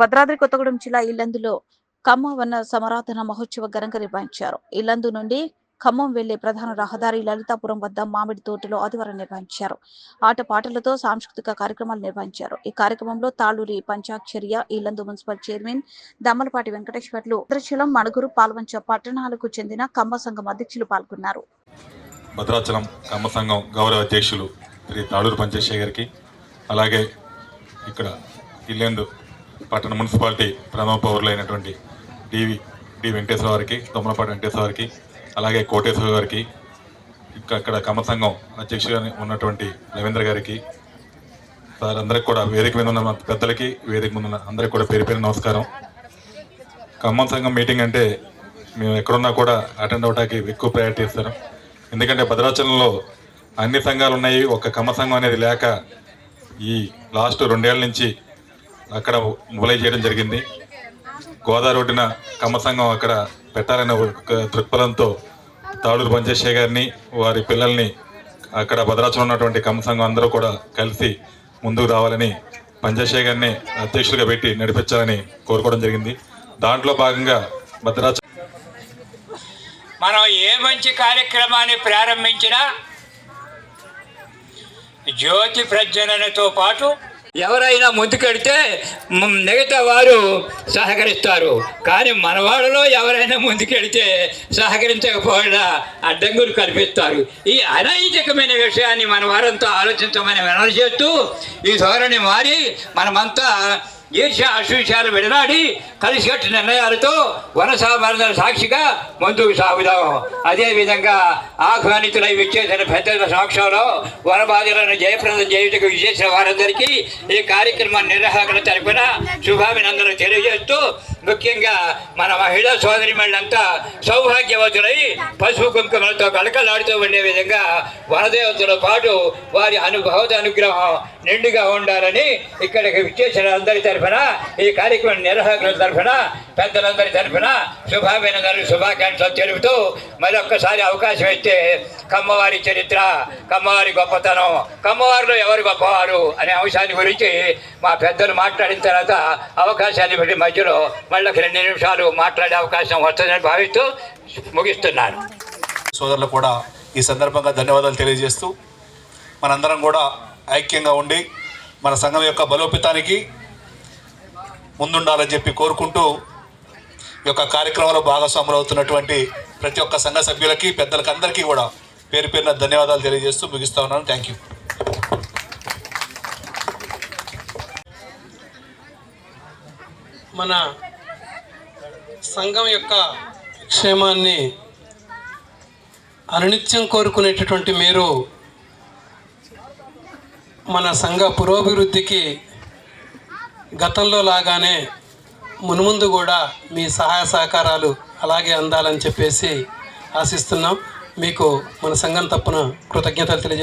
భద్రాద్రి కొత్తగూడెం జిల్లా ఇల్లందులో ఖమ్మం వన్న సమరాధన మహోత్సవ ఘనంగా నిర్వహించారు. ఇల్లందు నుండి ఖమ్మం వెళ్ళే ప్రధాన రహదారి లలితాపురం వద్ద మామిడి తోటలో ఆదివారం నిర్వహించారు. ఆట పాటలతో సాంస్కృతిక కార్యక్రమాలు నిర్వహించారు. ఈ కార్యక్రమంలో తాళూరి పంచాక్షర్య ఇల్లందు మున్సిపల్ చైర్మన్ దమ్మలపాటి వెంకటేశ్వర్లు భద్రాచలం మణుగురు పాల్వంచ పట్టణాలకు చెందిన కమ్మ సంఘం అధ్యక్షులు పాల్గొన్నారు. భద్రాచలం కమ్మ సంఘం గౌరవ అధ్యక్షులు శ్రీ తాళూరు పంచేశ్వర గారికి అలాగే ఇక్కడ ఇల్లెందు పట్టణ మున్సిపాలిటీ ప్రథమ పౌరులైనటువంటి డివి డి వెంకటేశ్వర వారికి దొమ్మలపాటి వెంకటేశ్వర వారికి అలాగే కోటేశ్వర గారికి ఇక్కడ అక్కడ కమ్మ సంఘం అధ్యక్షుగా ఉన్నటువంటి రవీంద్ర గారికి సార్ అందరికి కూడా వేదిక మీద ఉన్న పెద్దలకి వేదిక ముందు ఉన్న అందరికి కూడా పేరు పేరు నమస్కారం. ఖమ్మం సంఘం మీటింగ్ అంటే మేము ఎక్కడున్నా కూడా అటెండ్ అవడానికి ఎక్కువ ప్రయారిటీ ఇస్తాం ఎందుకంటే భద్రాచలంలో అన్ని సంఘాలు ఉన్నాయి ఒక కమ్మ సంఘం అనేది లేక ఈ లాస్ట్ రెండేళ్ళ నుంచి అక్కడ మొదలై చేయడం జరిగింది. గోదావరి ఒడ్డున కమ్మ సంఘం అక్కడ పెట్టాలనే దృక్పథంతో తాళూరు పంచేశ్వర గారిని వారి పిల్లల్ని అక్కడ భద్రాచలం ఉన్నటువంటి కమ్మ సంఘం అందరూ కూడా కలిసి ముందుకు రావాలని పంచేశ్వర గారిని అధ్యక్షులుగా పెట్టి నడిపించాలని కోరుకోవడం జరిగింది. దాంట్లో భాగంగా భద్రాచలం మనం ఏ మంచి కార్యక్రమాన్ని ప్రారంభించినా జ్యోతి ప్రజ్వలనతో పాటు ఎవరైనా ముందుకెడితే మిగతా వారు సహకరిస్తారు. కానీ మన వాళ్ళలో ఎవరైనా ముందుకెడితే సహకరించకపోయినా అడ్డంగులు కల్పిస్తారు ఈ అనైతికమైన విషయాన్ని మన వారంతా ఆలోచించమని వినతి చేస్తూ ఈ ధోరణి మారి మనమంతా ఈర్ష అశ్విషాలు విడనాడి కలిసికట్టు నిర్ణయాలతో వన సాక్షిగా ముందుకు సాగుదాం. అదేవిధంగా ఆహ్వానితులై విచ్చేసిన పెద్దల సాక్ష్యంలో వనబాధలను జయప్రదం చేయుటకు విశేష వారందరికీ ఈ కార్యక్రమ నిర్వాహకుల తరపున శుభాభినందనలు తెలియజేస్తూ ముఖ్యంగా మన మహిళా సోదరి మళ్ళంతా సౌభాగ్యవతులై పసుపు కుంకుమలతో కలకలాడుతూ ఉండే విధంగా వనదేవతతో పాటు వారి అనుభవత అనుగ్రహం నిండుగా ఉండాలని ఇక్కడికి విచ్చేసిన అందరి తరఫున ఈ కార్యక్రమం నిర్వాహకుల తరఫున పెద్దలందరి తరఫున శుభాభినందనలు శుభాకాంక్షలు తెలుపుతూ మరొక్కసారి అవకాశం ఇస్తే కమ్మవారి చరిత్ర కమ్మవారి గొప్పతనం కమ్మవారిలో ఎవరు గొప్పవారు అనే అంశాన్ని గురించి మా పెద్దలు మాట్లాడిన తర్వాత అవకాశాన్ని బట్టి మధ్యలో మళ్ళీ రెండు నిమిషాలు మాట్లాడే అవకాశం వస్తుందని భావిస్తూ ముగిస్తున్నాను. సోదరులు కూడా ఈ సందర్భంగా ధన్యవాదాలు తెలియజేస్తూ మనందరం కూడా ఐక్యంగా ఉండి మన సంఘం యొక్క బలోపేతానికి ముందుండాలని చెప్పి కోరుకుంటూ ఈ యొక్క కార్యక్రమంలో భాగస్వాములు అవుతున్నటువంటి ప్రతి ఒక్క సంఘ సభ్యులకి పెద్దలకి అందరికీ కూడా పేరు పేరున ధన్యవాదాలు తెలియజేస్తూ ముగిస్తా ఉన్నాను. థ్యాంక్ యూ మన సంఘం యొక్క క్షేమాన్ని అనునిత్యం కోరుకునేటటువంటి మీరు మన సంఘ పురోభివృద్ధికి గతంలో లాగానే మున్ముందు కూడా మీ సహాయ సహకారాలు అలాగే అందాలని చెప్పేసి ఆశిస్తున్నాం. మీకు మన సంఘం తప్పున కృతజ్ఞతలు తెలియజే